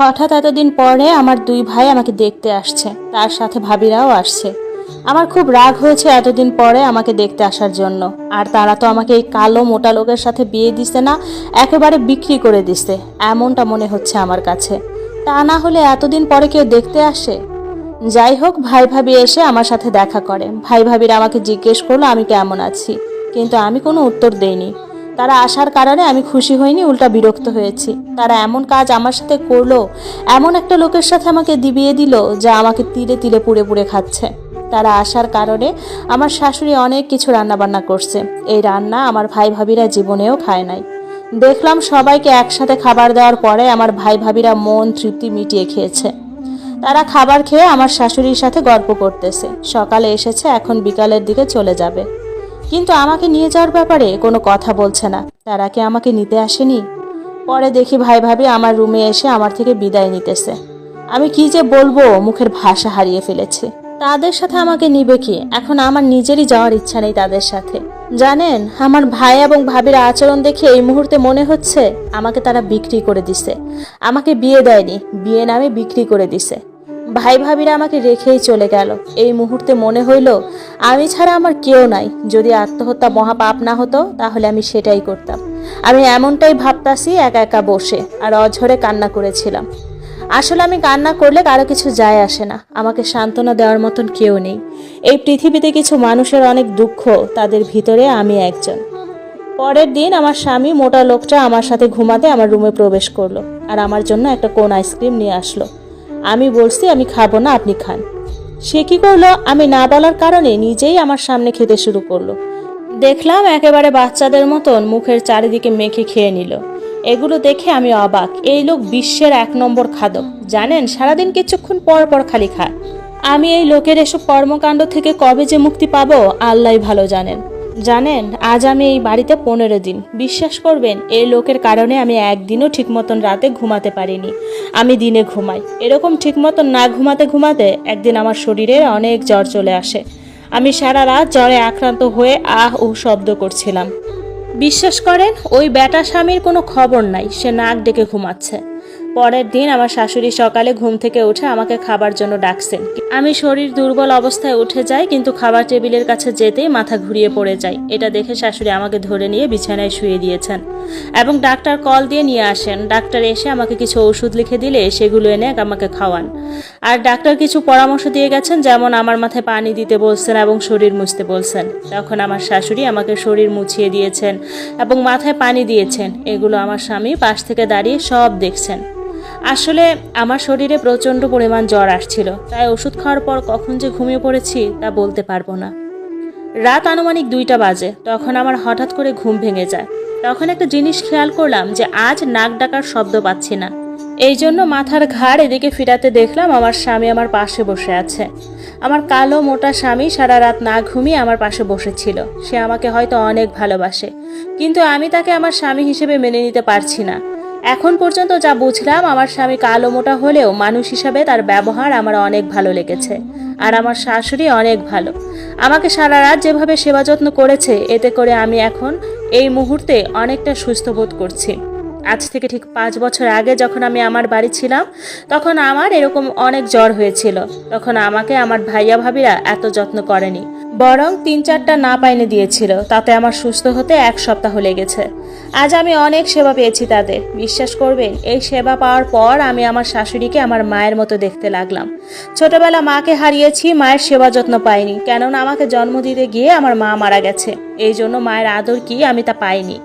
হঠাৎ এতদিন পরে আমার দুই ভাই আমাকে দেখতে আসছে। তার সাথে ভাবিরাও আসছে। আমার খুব রাগ হয়েছে এতদিন পরে আমাকে দেখতে আসার জন্য। আর তারা তো আমাকে এই কালো মোটা লোকের সাথে বিয়ে দিছে না, একেবারে বিক্রি করে দিছে, এমনটা মনে হচ্ছে আমার কাছে। তা না হলে এতদিন পরে কেউ দেখতে আসে? যাই হোক, ভাই ভাবি এসে আমার সাথে দেখা করে। ভাই ভাবিরা আমাকে জিজ্ঞেস করল, আমি কেমন আছি? কিন্তু আমি কোনো উত্তর দেইনি। তারা আসার কারণে আমি খুশি হইনি, উল্টা বিরক্ত হয়েছি। তারা এমন কাজ আমার সাথে করল, এমন একটা লোকের সাথে আমাকে দিবিয়ে দিল, যা আমাকে তিলে তিলে পুড়ে পুড়ে খাচ্ছে। তারা আসার কারণে আমার শাশুড়ি অনেক কিছু রান্না বান্না করছে। এই রান্না আমার ভাই ভাবিরা জীবনেও খায় নাই। দেখলাম সবাইকে একসাথে খাবার দেওয়ার পরে আমার ভাই ভাবিরা মন তৃপ্তি মিটিয়ে খেয়েছে। তারা খাবার খেয়ে আমার শাশুড়ির সাথে গল্প করতেছে। সকালে এসেছে, এখন বিকালের দিকে চলে যাবে। কিন্তু আমাকে নিয়ে যাওয়ার ব্যাপারে কোনো কথা বলছে না। তারা কি আমাকে নিতে আসেনি? পরে দেখি ভাই ভাবি আমার রুমে এসে আমার থেকে বিদায় নিতেছে। আমি কি যে বলব, মুখের ভাষা হারিয়ে ফেলেছি। তাদের সাথে আমাকে নিবে কি? এখন আমার নিজেরই যাওয়ার ইচ্ছা নেই তাদের সাথে। জানেন, আমার ভাই এবং ভাবির আচরণ দেখে এই মুহূর্তে মনে হচ্ছে আমাকে তারা বিক্রি করে দিছে। আমাকে বিয়ে দেয়নি, বিয়ে নামে বিক্রি করে দিছে। ভাই ভাবিরা আমাকে রেখেই চলে গেল। এই মুহূর্তে মনে হইল, আমি ছাড়া আমার কেউ নাই। যদি আত্মহত্যা মহাপাপ না হতো, তাহলে আমি সেটাই করতাম। আমি এমনটাই ভাবতাছি, একা একা বসে, আর অঝরে কান্না করেছিলাম। আসলে আমি কান্না করলে কারও কিছু যায় আসে না। আমাকে সান্ত্বনা দেওয়ার মতন কেউ নেই। এই পৃথিবীতে কিছু মানুষের অনেক দুঃখ, তাদের ভিতরে আমি একজন। পরের দিন আমার স্বামী মোটা লোকটা আমার সাথে ঘুমাতে আমার রুমে প্রবেশ করল, আর আমার জন্য একটা কোন আইসক্রিম নিয়ে আসলো। আমি বলছি, আমি খাব না, আপনি খান। সে কি করল? আমি না বলার কারণে নিজেই আমার সামনে খেতে শুরু করল। দেখলাম একেবারে বাচ্চাদের মতন মুখের চারিদিকে মেখে খেয়ে নিল। এগুলো দেখে আমি অবাক। এই লোক বিশ্বের এক নম্বর খাদক। জানেন, সারাদিন কিছুক্ষণ পর পর খালি খায়। আমি এই লোকের এসব কর্মকাণ্ড থেকে কবে যে মুক্তি পাবো আল্লাহ ভালো জানেন। জানেন, আজ আমি এই বাড়িতে পনেরো দিন। বিশ্বাস করবেন এই লোকের কারণে আমি একদিনও ঠিক মতন রাতে ঘুমাতে পারিনি। আমি দিনে ঘুমাই। এরকম ঠিক মতন না ঘুমাতে ঘুমাতে একদিন আমার শরীরে অনেক জ্বর চলে আসে। আমি সারা রাত জ্বরে আক্রান্ত হয়ে আহ ও শব্দ করছিলাম। বিশ্বাস করেন, ওই ব্যাটা স্বামীর কোনো খবর নাই, সে নাক ডেকে ঘুমাচ্ছে। পরের দিন আমার শাশুড়ি সকালে ঘুম থেকে উঠে আমাকে খাবার জন্য ডাকছেন। আমি শরীর দুর্বল অবস্থায় উঠে যাই, কিন্তু খাবার টেবিলের কাছে যেতেই মাথা ঘুরিয়ে পড়ে যাই। এটা দেখে শাশুড়ি আমাকে ধরে নিয়ে বিছানায় শুয়ে দিয়েছেন এবং ডাক্তার কল দিয়ে নিয়ে আসেন। ডাক্তার এসে আমাকে কিছু ওষুধ লিখে দিলে সেগুলো এনে আমাকে খাওয়ান। আর ডাক্তার কিছু পরামর্শ দিয়ে গেছেন, যেমন আমার মাথায় পানি দিতে বলছেন এবং শরীর মুছতে বলছেন। তখন আমার শাশুড়ি আমাকে শরীর মুছিয়ে দিয়েছেন এবং মাথায় পানি দিয়েছেন। এগুলো আমার স্বামী পাশ থেকে দাঁড়িয়ে সব দেখছেন। আসলে আমার শরীরে প্রচণ্ড পরিমাণ জ্বর আসছিল। তাই ওষুধ খাওয়ার পর কখন যে ঘুমিয়ে পড়েছি তা বলতে পারব না। রাত আনুমানিক দুইটা বাজে, তখন আমার হঠাৎ করে ঘুম ভেঙে যায়। তখন একটা জিনিস খেয়াল করলাম যে আজ নাক ডাকার শব্দ পাচ্ছি না। এই জন্য মাথার ঘাড় এদিকে ফিরাতে দেখলাম আমার স্বামী আমার পাশে বসে আছে। আমার কালো মোটা স্বামী সারা রাত না ঘুমিয়ে আমার পাশে বসেছিল। সে আমাকে হয়তো অনেক ভালোবাসে। কিন্তু আমি তাকে আমার স্বামী হিসেবে মেনে নিতে পারছি না। এখন পর্যন্ত যা বুঝলাম, আমার স্বামী কালো মোটা হলেও মানুষ হিসাবে তার ব্যবহার আমার অনেক ভালো লেগেছে। আর আমার শাশুড়ি অনেক ভালো। আমাকে সারা রাত যেভাবে সেবা যত্ন করেছে, এতে করে আমি এখন এই মুহূর্তে অনেকটা সুস্থ বোধ করছি। আজ থেকে ঠিক পাঁচ বছর আগে যখন আমি আমার বাড়ি ছিলাম, তখন আমার এরকম অনেক জ্বর হয়েছিল। তখন আমাকে আমার ভাইয়া ভাবিরা এত যত্ন করেনি। বরং তিন চারটা না পাইনে দিয়েছিল। তাতে আমার সুস্থ হতে এক সপ্তাহ লেগেছে। আজ আমি অনেক সেবা পেয়েছি তাদের। বিশ্বাস করবেন, এই সেবা পাওয়ার পর আমি আমার শাশুড়িকে আমার মায়ের মতো দেখতে লাগলাম। ছোটবেলা মাকে হারিয়েছি, মায়ের সেবা যত্ন পাইনি, কেননা আমাকে জন্ম দিতে গিয়ে আমার মা মারা গেছে। এই জন্য মায়ের আদর কি আমি তা পাইনি।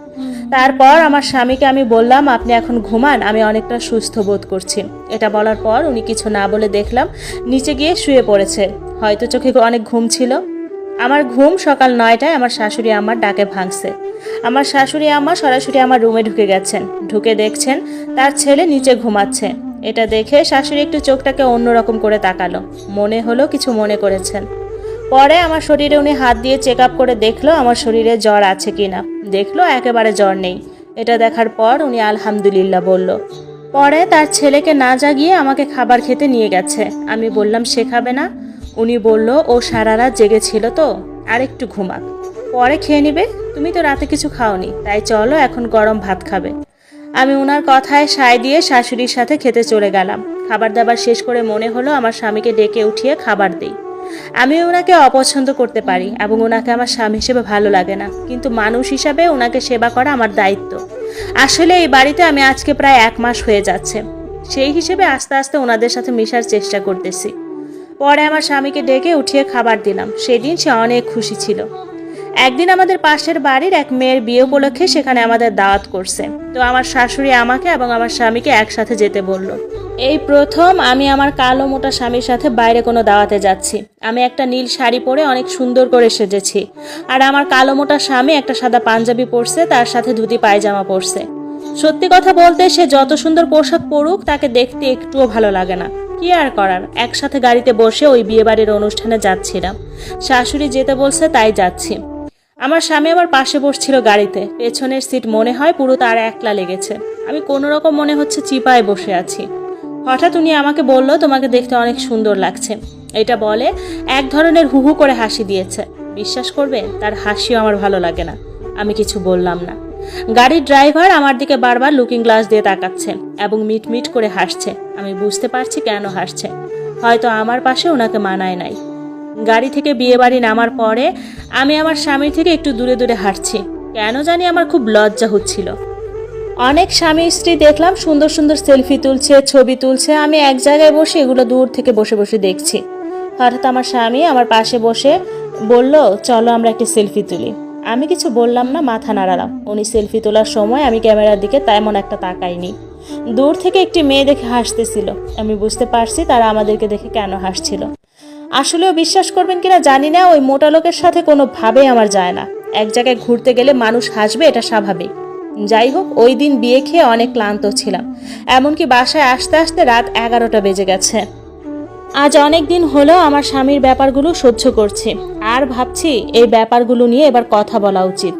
তারপর আমার স্বামীকে আমি বললাম, আপনি এখন ঘুমান, আমি অনেকটা সুস্থ বোধ করছি। এটা বলার পর উনি কিছু না বলে দেখলাম, নিচে গিয়ে শুয়ে পড়েছে। হয়তো চোখে অনেক ঘুম ছিল। আমার ঘুম সকাল নয়টায় আমার শাশুড়ি আমার ডাকে ভাঙছে। আমার শাশুড়ি আমার সরাসরি আমার রুমে ঢুকে গেছেন। ঢুকে দেখছেন তার ছেলে নিচে ঘুমাচ্ছে। এটা দেখে শাশুড়ি একটু চোখটাকে অন্যরকম করে তাকালো। মনে হলো কিছু মনে করেছেন। পরে আমার শরীরে উনি হাত দিয়ে চেক আপ করে দেখল আমার শরীরে জ্বর আছে কিনা। দেখল একেবারে জ্বর নেই। এটা দেখার পর উনি আলহামদুলিল্লাহ বলল, পরে তার ছেলেকে না জাগিয়ে আমাকে খাবার খেতে নিয়ে গেছে। আমি বললাম, সে খাবে না? উনি বলল, ও সারা রাত জেগেছিল তো। আর একটু ঘুমাক। পরে খেয়ে নিবে। তুমি তো রাতে কিছু খাওনি। তাই চলো, এখন গরম ভাত খাবে। আমি ওনার কথায় সায় দিয়ে শাশুড়ির সাথে খেতে চলে গেলাম। খাবার দাবার শেষ করে মনে হলো, আমার স্বামীকে ডেকে উঠিয়ে খাবার দিই। আমি ওনাকে অপছন্দ করতে পারি এবং ওনাকে আমার স্বামী হিসেবে ভালো লাগে না। কিন্তু মানুষ হিসাবে ওনাকে সেবা করা আমার দায়িত্ব। আসলে এই বাড়িতে আমি আজকে প্রায় এক মাস হয়ে যাচ্ছে। সেই হিসেবে আস্তে আস্তে ওনাদের সাথে মেশার চেষ্টা করতেছি। পরে আমার স্বামীকে ডেকে উঠিয়ে খাবার দিলাম। সেদিন সে অনেক খুশি ছিল। একদিন আমাদের পাশের বাড়ির এক মেয়ের বিয়ে উপলক্ষে সেখানে আমাদের দাওয়াত করছে। তো আমার শাশুড়ি আমাকে এবং আমার স্বামীকে একসাথে যেতে বলল। এই প্রথম আমি আমার কালো মোটা স্বামীর সাথে বাইরে কোনো দাওয়াতে যাচ্ছি। আমি একটা নীল শাড়ি পরে অনেক সুন্দর করে সেজেছি। আর আমার কালো মোটা স্বামী একটা সাদা পাঞ্জাবি পরছে, তার সাথে ধুতি পায়জামা পরছে। সত্যি কথা বলতে সে যত সুন্দর পোশাক পরুক, তাকে দেখতে একটুও ভালো লাগে না। কি আর করার? একসাথে গাড়িতে বসে ওই বিয়েবাড়ির অনুষ্ঠানে যাচ্ছিলাম শাশুড়ি যেতে বলছে, তাই যাচ্ছি। আমার স্বামী আবার পাশে বসছিল গাড়িতে। পেছনের সিট মনে হয় পুরো তার একলা লেগেছে। আমি কোনো রকম মনে হচ্ছে চিপায় বসে আছি। হঠাৎ উনি আমাকে বলল, তোমাকে দেখতে অনেক সুন্দর লাগছে। এটা বলে এক ধরনের হুহু করে হাসি দিয়েছে। বিশ্বাস করবে? তার হাসিও আমার ভালো লাগে না। আমি কিছু বললাম না। গাড়ির ড্রাইভার আমার দিকে বারবার লুকিং গ্লাস দিয়ে তাকাচ্ছে এবং মিট মিট করে হাসছে। আমি বুঝতে পারছি কেন হাসছে। হয়তো আমার পাশে ওনাকে মানায় নাই। গাড়ি থেকে বিয়ে বাড়ি নামার পরে আমি আমার স্বামীর থেকে একটু দূরে দূরে হাঁটছি। কেন জানি আমার খুব লজ্জা হচ্ছিল। অনেক স্বামী স্ত্রী দেখলাম সুন্দর সুন্দর সেলফি তুলছে, ছবি তুলছে। আমি এক জায়গায় বসে এগুলো দূর থেকে বসে বসে দেখছি। হঠাৎ আমার স্বামী আমার পাশে বসে বলল, চলো আমরা একটি সেলফি তুলি। আমি কিছু বললাম না, মাথা নাড়ালাম। উনি সেলফি তোলার সময় আমি ক্যামেরার দিকে তেমন একটা তাকাইনি। দূর থেকে একটি মেয়ে দেখে হাসতেছিল। আমি বুঝতে পারছি তারা আমাদেরকে দেখে কেন হাসছিল। আসলেও বিশ্বাস করবেন কিনা জানি না, ওই মোটা লোকের সাথে কোনোভাবেই আমার যায় না। এক জায়গায় ঘুরতে গেলে মানুষ হাসবে, এটা স্বাভাবিক। যাই হোক, ওই দিন বিয়ে খেয়ে অনেক ক্লান্ত ছিলাম। এমনকি বাসায় আসতে আসতে রাত এগারোটা বেজে গেছে। আজ অনেক দিন হলো আমার স্বামীর ব্যাপারগুলো সহ্য করছি। আর ভাবছি এই ব্যাপারগুলো নিয়ে এবার কথা বলা উচিত।